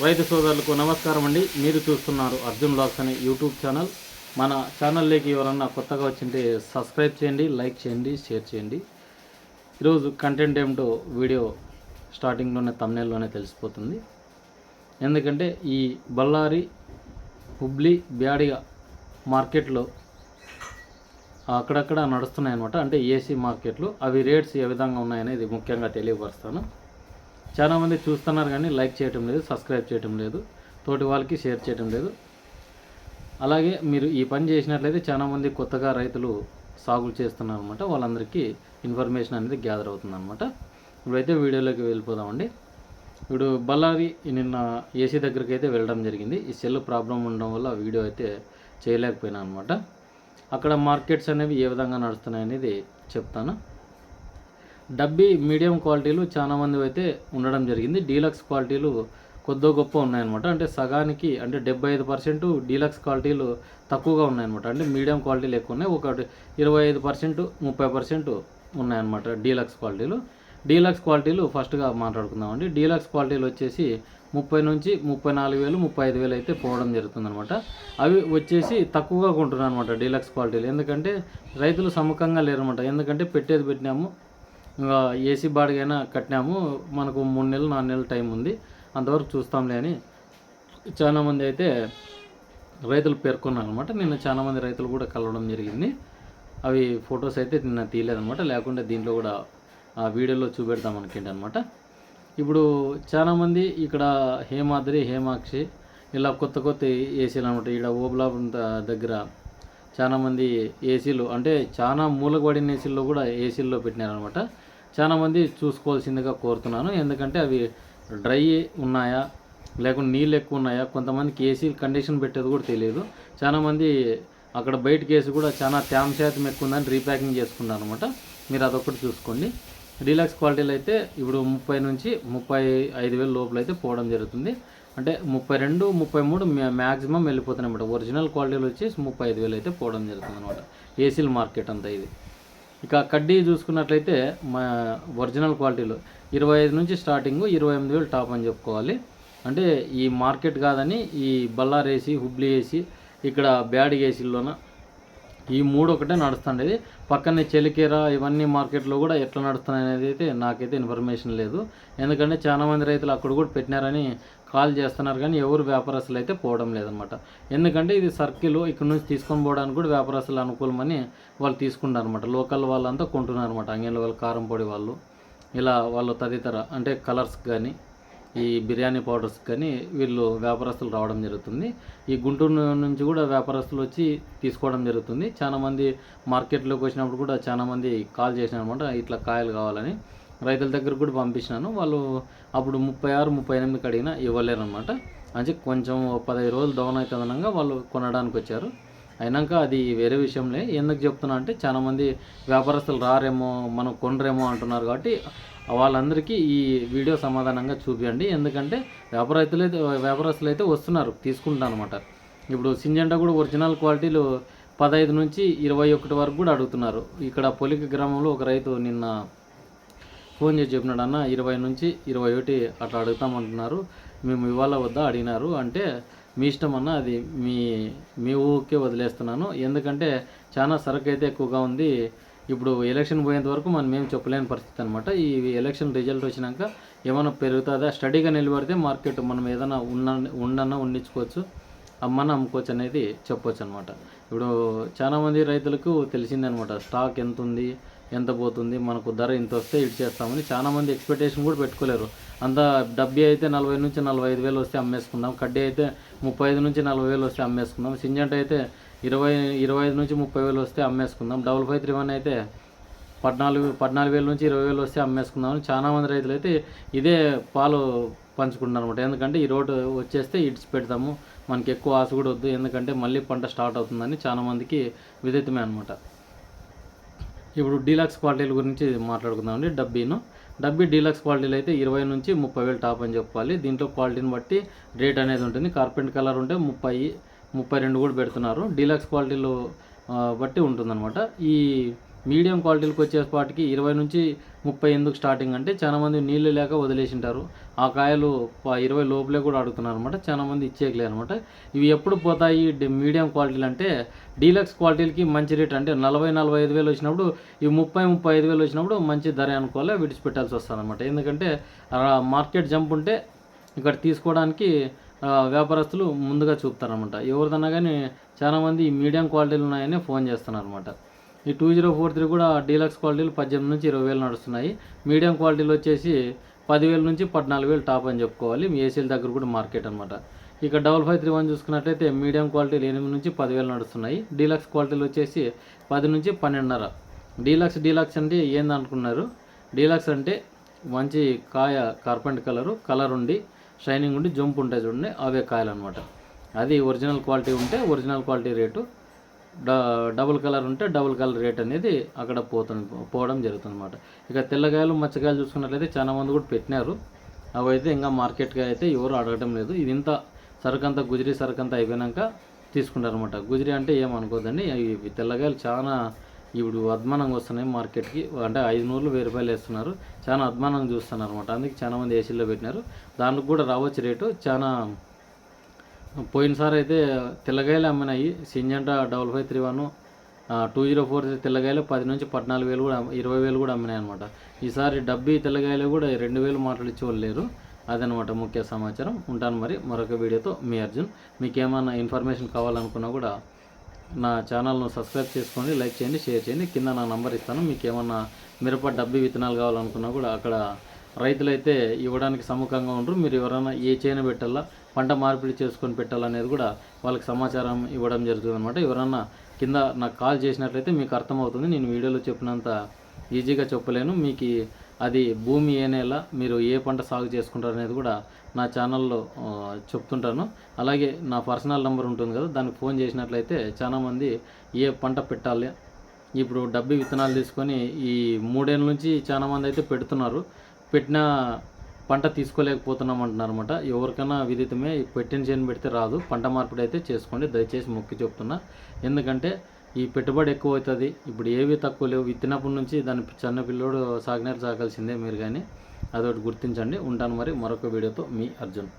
రైతు సోదరులకు నమస్కారం అండి. మీరు చూస్తున్నారు అర్జున్ బ్లాగ్స్ అనే యూట్యూబ్ ఛానల్. మన ఛానల్లోకి ఎవరన్నా కొత్తగా వచ్చింటే సబ్స్క్రైబ్ చేయండి లైక్ చేయండి షేర్ చేయండి. ఈరోజు కంటెంట్ ఏమిటో వీడియో స్టార్టింగ్లోనే తమ్నేల్లోనే తెలిసిపోతుంది. ఎందుకంటే ఈ బళ్ళారి హుబ్లీ బ్యాడిగా మార్కెట్లో అక్కడక్కడ నడుస్తున్నాయి అనమాట అంటే ఏసీ మార్కెట్లు అవి రేట్స్ ఏ విధంగా ఉన్నాయనేది ముఖ్యంగా తెలియపరుస్తాను. చాలామంది చూస్తున్నారు కానీ లైక్ చేయటం లేదు సబ్స్క్రైబ్ చేయటం లేదు తోటి వాళ్ళకి షేర్ చేయటం లేదు. అలాగే మీరు ఈ పని చేసినట్లయితే చాలామంది కొత్తగా రైతులు సాగులు చేస్తున్నారు అనమాట వాళ్ళందరికీ ఇన్ఫర్మేషన్ అనేది గ్యాదర్ అవుతుంది అనమాట ఇప్పుడైతే వీడియోలోకి వెళ్ళిపోదామండి. ఇప్పుడు బళ్ళారి నిన్న ఏసీ దగ్గరికి అయితే వెళ్ళడం జరిగింది. ఈ సెల్ ప్రాబ్లం ఉండడం వల్ల వీడియో అయితే చేయలేకపోయినా అనమాట అక్కడ మార్కెట్స్ అనేవి ఏ విధంగా నడుస్తున్నాయి అనేది చెప్తాను. డబ్బీ మీడియం క్వాలిటీలు చాలా మంది అయితే ఉండడం జరిగింది. డీలక్స్ క్వాలిటీలు కొద్దో గొప్ప ఉన్నాయన్నమాట. అంటే సగానికి అంటే డెబ్బై ఐదు పర్సెంట్ డీలక్స్ క్వాలిటీలు తక్కువగా ఉన్నాయన్నమాట. అంటే మీడియం క్వాలిటీలు ఎక్కువ ఉన్నాయి. ఒకటి ఇరవై ఐదు పర్సెంట్ ముప్పై పర్సెంట్ ఉన్నాయన్నమాట డీలక్స్ క్వాలిటీలు. డీలక్స్ క్వాలిటీలు ఫస్ట్గా మాట్లాడుకుందామండి. డీలక్స్ క్వాలిటీలు వచ్చేసి ముప్పై నుంచి ముప్పై నాలుగు వేలు ముప్పై ఐదు వేలు అయితే పోవడం జరుగుతుందనమాట అవి వచ్చేసి తక్కువగా కొంటున్నాను అనమాట డీలక్స్ క్వాలిటీలు. ఎందుకంటే రైతులు సముఖంగా లేరనమాట ఎందుకంటే పెట్టేది పెట్టినాము ఇంకా ఏసీ బాడిగైనా కట్టినాము. మనకు మూడు నెలలు నాలుగు నెలలు టైం ఉంది. అంతవరకు చూస్తాంలే అని చాలామంది అయితే రైతులు పేర్కొన్నారు అనమాట నిన్న చాలామంది రైతులు కూడా కలవడం జరిగింది. అవి ఫొటోస్ అయితే నిన్న తీయలేదనమాట లేకుంటే దీంట్లో కూడా ఆ వీడియోలో చూపెడతాం అనుకోండి అనమాట ఇప్పుడు చాలామంది ఇక్కడ హేమాద్రి హేమాక్షి ఇలా కొత్త కొత్త ఏసీలు అనమాట ఇక్కడ ఓబులా దగ్గర చాలామంది ఏసీలు అంటే చాలా మూలకబడిన ఏసీల్లో కూడా ఏసీల్లో పెట్టినారనమాట. చాలామంది చూసుకోవాల్సిందిగా కోరుతున్నాను. ఎందుకంటే అవి డ్రై ఉన్నాయా లేకుంటే నీళ్ళు ఎక్కువ ఉన్నాయా కొంతమందికి ఏసీ కండిషన్ పెట్టేది కూడా తెలియదు. చాలామంది అక్కడ బయటకి వేసి కూడా చాలా తేమ శాతం ఎక్కువ ఉందని రీప్యాకింగ్ చేసుకున్నారు అనమాట మీరు అదొకటి చూసుకోండి. డీలక్స్ క్వాలిటీలు అయితే ఇప్పుడు ముప్పై నుంచి ముప్పై ఐదు వేల లోపల అయితే పోవడం జరుగుతుంది. అంటే ముప్పై రెండు ముప్పై మూడు మ్యాక్సిమం వెళ్ళిపోతున్నాయి అనమాట ఒరిజినల్ క్వాలిటీలు వచ్చేసి ముప్పై ఐదు వేలు అయితే పోవడం జరుగుతుంది అనమాట ఏసీల మార్కెట్ అంతా ఇది. ఇక కడ్డీ చూసుకున్నట్లయితే మా ఒరిజినల్ క్వాలిటీలో ఇరవై ఐదు నుంచి స్టార్టింగ్ ఇరవై ఎనిమిది వేలు టాప్ అని చెప్పుకోవాలి. అంటే ఈ మార్కెట్ కాదని ఈ బల్లార్ ఏసీ హుబ్లీ ఏసీ ఇక్కడ బ్యాడ్ ఏసీల్లోన ఈ మూడు ఒకటే నడుస్తుండేది. పక్కనే చెలికేర ఇవన్నీ మార్కెట్లో కూడా ఎట్లా నడుస్తున్నాయి అనేది అయితే నాకైతే ఇన్ఫర్మేషన్ లేదు. ఎందుకంటే చాలామంది రైతులు అక్కడ కూడా పెట్టినారని కాల్ చేస్తున్నారు కానీ ఎవరు వ్యాపారస్తులు అయితే పోవడం లేదనమాట ఎందుకంటే ఇది సర్కిల్ ఇక్కడ నుంచి తీసుకొని పోవడానికి కూడా వ్యాపారస్తులు అనుకూలమని వాళ్ళు తీసుకుంటారు అనమాట లోకల్ వాళ్ళంతా కొంటున్నారు అనమాట అంగన్ల వాళ్ళు కారం పొడి వాళ్ళు ఇలా వాళ్ళు తదితర అంటే కలర్స్ కానీ ఈ బిర్యానీ పౌడర్స్ కానీ వీళ్ళు వ్యాపారస్తులు రావడం జరుగుతుంది. ఈ గుంటూరు నుంచి కూడా వ్యాపారస్తులు వచ్చి తీసుకోవడం జరుగుతుంది. చాలామంది మార్కెట్లోకి వచ్చినప్పుడు కూడా చాలామంది కాల్ చేసినారు అనమాట ఇట్లా కాయలు కావాలని. రైతుల దగ్గర కూడా పంపించినాను. వాళ్ళు అప్పుడు ముప్పై ఆరు ముప్పై ఎనిమిదికి అడిగినా ఇవ్వలేరనమాట అంటే కొంచెం పదహైదు రోజులు డౌన్ అవుతుందనగా వాళ్ళు కొనడానికి వచ్చారు. అయినాక అది వేరే విషయంలే. ఎందుకు చెప్తున్నా అంటే చాలామంది వ్యాపారస్తులు రారేమో మనం కొనరేమో అంటున్నారు కాబట్టి వాళ్ళందరికీ ఈ వీడియో సమాధానంగా చూపించండి ఎందుకంటే వ్యాపారస్తులు అయితే వ్యాపారస్తులు అయితే వస్తున్నారు తీసుకుంటాను అనమాట ఇప్పుడు సింజెండా కూడా ఒరిజినల్ క్వాలిటీలు పదహైదు నుంచి ఇరవై ఒకటి వరకు కూడా అడుగుతున్నారు. ఇక్కడ పొలిక గ్రామంలో ఒక రైతు నిన్న ఫోన్ చేసి చెప్పినాడు అన్న ఇరవై నుంచి ఇరవై ఒకటి అట్లా అడుగుతామంటున్నారు. మేము ఇవాళ వద్దా? అడిగినారు. అంటే మీ ఇష్టం అన్న అది మీ మీ ఊరికే వదిలేస్తున్నాను. ఎందుకంటే చాలా సరుకు అయితే ఎక్కువగా ఉంది. ఇప్పుడు ఎలక్షన్ పోయేంత వరకు మనం ఏం చెప్పలేని పరిస్థితి అనమాట ఈ ఎలక్షన్ రిజల్ట్ వచ్చినాక ఏమైనా పెరుగుతుందా? స్టడీగా నిలబడితే మార్కెట్ మనం ఏదైనా ఉన్న ఉండన్నా ఉండించుకోవచ్చు. అమ్మన్నా అమ్ముకోవచ్చు అనేది చెప్పొచ్చు అనమాట ఇప్పుడు చాలామంది రైతులకు తెలిసిందనమాట స్టాక్ ఎంత ఉంది? ఎంత పోతుంది మనకు ధర ఇంత వస్తే ఇటు చేస్తామని చాలామంది ఎక్స్పెక్టేషన్ కూడా పెట్టుకోలేరు. అంత డబ్బీ అయితే నలభై నుంచి నలభై ఐదు వేలు వస్తే అమ్మేసుకుందాం కడ్డీ అయితే ముప్పై ఐదు నుంచి నలభై వేలు వస్తే అమ్మేసుకుందాం సింజంట్ అయితే ఇరవై ఇరవై ఐదు నుంచి ముప్పై వేలు వస్తే అమ్మేసుకుందాం డబుల్ ఫైవ్ త్రీ వన్ అయితే పద్నాలుగు పద్నాలుగు వేల నుంచి ఇరవై వేలు వస్తే అమ్మేసుకుందామని చాలామంది రైతులు అయితే ఇదే పాలు పంచుకుంటున్నారు అనమాట ఎందుకంటే ఈ రోడ్డు వచ్చేస్తే ఇడిచి పెడతాము మనకి ఎక్కువ ఆశ కూడా వద్దు ఎందుకంటే మళ్ళీ పంట స్టార్ట్ అవుతుందని చాలామందికి విదితమే అనమాట ఇప్పుడు డీలక్స్ క్వాలిటీల గురించి మాట్లాడుకుందామండి డబ్బీను. డబ్బీ డీలక్స్ క్వాలిటీలు అయితే ఇరవై నుంచి ముప్పై వేలు టాప్ అని చెప్పాలి. దీంట్లో క్వాలిటీని బట్టి రేట్ అనేది ఉంటుంది. కార్పెంట్ కలర్ ఉంటే ముప్పై ముప్పై రెండు కూడా పెడుతున్నారు. డీలక్స్ క్వాలిటీలు బట్టి ఉంటుందన్నమాట. ఈ మీడియం క్వాలిటీలకు వచ్చేపాటికి ఇరవై నుంచి ముప్పై ఎందుకు స్టార్టింగ్ అంటే చాలా మంది నీళ్ళు లేక వదిలేసింటారు. ఆ కాయలు ఇరవై లోపలే కూడా అడుగుతున్నారు అనమాట చాలా మంది ఇచ్చేయట్లేదు అనమాట ఇవి ఎప్పుడు పోతాయి? మీడియం క్వాలిటీలు అంటే డీలక్స్ క్వాలిటీలకి మంచి రేట్ అంటే నలభై నలభై ఐదు వేలు వచ్చినప్పుడు ఇవి ముప్పై ముప్పై ఐదు వేలు వచ్చినప్పుడు మంచి ధర అనుకోవాలి? విడిచిపెట్టాల్సి వస్తుంది అనమాట ఎందుకంటే మార్కెట్ జంప్ ఉంటే ఇక్కడ తీసుకోవడానికి వ్యాపారస్తులు ముందుగా చూపుతారనమాట ఎవరిదన్నా కానీ చాలామంది ఈ మీడియం క్వాలిటీలు ఉన్నాయని ఫోన్ చేస్తున్నారు అనమాట ఈ టూ జీరో ఫోర్ త్రీ కూడా డీలక్స్ క్వాలిటీలు పద్దెనిమిది నుంచి ఇరవై వేలు నడుస్తున్నాయి. మీడియం క్వాలిటీలు వచ్చేసి పదివేల నుంచి పద్నాలుగు వేలు టాప్ అని చెప్పుకోవాలి. మీ ఏసీల దగ్గర కూడా మార్కెట్ అనమాట ఇక డబల్ ఫైవ్ త్రీ వన్ చూసుకున్నట్లయితే మీడియం క్వాలిటీలు ఎనిమిది నుంచి పదివేలు నడుస్తున్నాయి. డీలక్స్ క్వాలిటీలు వచ్చేసి పది నుంచి పన్నెండున్నర. డీలక్స్ డీలక్స్ అంటే ఏంది అనుకున్నారు? డీలక్స్ అంటే మంచి కాయ కార్పెంట్ కలరు కలర్ ఉండి షైనింగ్ ఉండి జంప్ ఉంటాయి చూడండి అవే కాయలు అనమాట అది ఒరిజినల్ క్వాలిటీ ఉంటే original quality rate double colour ఉంటే డబుల్ కలర్ రేట్ అనేది అక్కడ పోతుంది పోవడం జరుగుతుంది అనమాట ఇక తెల్లగాయలు మచ్చకాయలు చూసుకున్నట్లయితే చాలా మంది కూడా పెట్టినారు. అవి అయితే ఇంకా మార్కెట్గా అయితే ఎవరు అడగటం లేదు. ఇది ఇంత సరుకు అంతా గుజరీ సరుకు అంతా అయిపోయినాక తీసుకుంటారు అనమాట గుజరీ అంటే ఏమనుకోదండి ఇవి తెల్లగాయలు చాలా ఇప్పుడు అద్మానంగా వస్తున్నాయి మార్కెట్కి. అంటే ఐదు నూరులు వెయ్యి రూపాయలు వేస్తున్నారు. చాలా అద్మానంగా చూస్తున్నారు అనమాట అందుకే చాలామంది ఏసీలో పెట్టినారు. దానికి కూడా రావచ్చు రేటు. చాలా పోయినసారి అయితే తెల్లగాయలు అమ్మినాయి. Syngenta double five three one two zero four తెల్లగాయలు పది నుంచి పద్నాలుగు వేలు కూడా ఇరవై వేలు కూడా అమ్మినాయి అనమాట ఈసారి డబ్బీ తెల్లగాయలు కూడా రెండు వేలు మాట్లాడిచ్చేవాళ్ళు లేరు. అదనమాట ముఖ్య సమాచారం. ఉంటాను మరి మరొక వీడియోతో. మీ అర్జున్ మీకు ఏమైనా ఇన్ఫర్మేషన్ కావాలనుకున్నా కూడా నా ఛానల్ను సబ్స్క్రైబ్ చేసుకోండి లైక్ చేయండి షేర్ చేయండి. కింద నా నంబర్ ఇస్తాను. మీకు ఏమన్నా మిరప డబ్బీ విత్తనాలు కావాలనుకున్నా కూడా అక్కడ రైతులైతే ఇవ్వడానికి సముఖంగా ఉండరు. మీరు ఎవరైనా ఏ చేను పెట్టాలా పంట మార్పిడి చేసుకొని పెట్టాలనేది కూడా వాళ్ళకి సమాచారం ఇవ్వడం జరుగుతుంది అనమాట ఎవరన్నా కింద నాకు కాల్ చేసినట్లయితే మీకు అర్థమవుతుంది. నేను వీడియోలో చెప్పినంత ఈజీగా చెప్పలేను. మీకు అది భూమి ఏ నెల మీరు ఏ పంట సాగు చేసుకుంటారు అనేది కూడా నా ఛానల్లో చెప్తుంటాను. అలాగే నా పర్సనల్ నెంబర్ ఉంటుంది కదా దానికి ఫోన్ చేసినట్లయితే చాలామంది ఏ పంట పెట్టాలి ఇప్పుడు డబ్బి విత్తనాలు తీసుకొని ఈ మూడేళ్ళ నుంచి చాలామంది అయితే పెడుతున్నారు. పెట్టిన పంట తీసుకోలేకపోతున్నాం అంటున్నారు అనమాట ఎవరికైనా విదితమే పెట్టిన చేను పెడితే రాదు. పంట మార్పిడి అయితే చేసుకోండి. దయచేసి మొక్కి చెప్తున్నా. ఎందుకంటే ఈ పెట్టుబడి ఎక్కువ అవుతుంది ఇప్పుడు ఏవి తక్కువ లేవు. విత్తినప్పటి నుంచి దాని చిన్న పిల్లోడు సాగినారు సాగాల్సిందే మీరు కానీ అదొకటి గుర్తించండి. ఉంటాను మరి మరొక వీడియోతో మీ అర్జున్.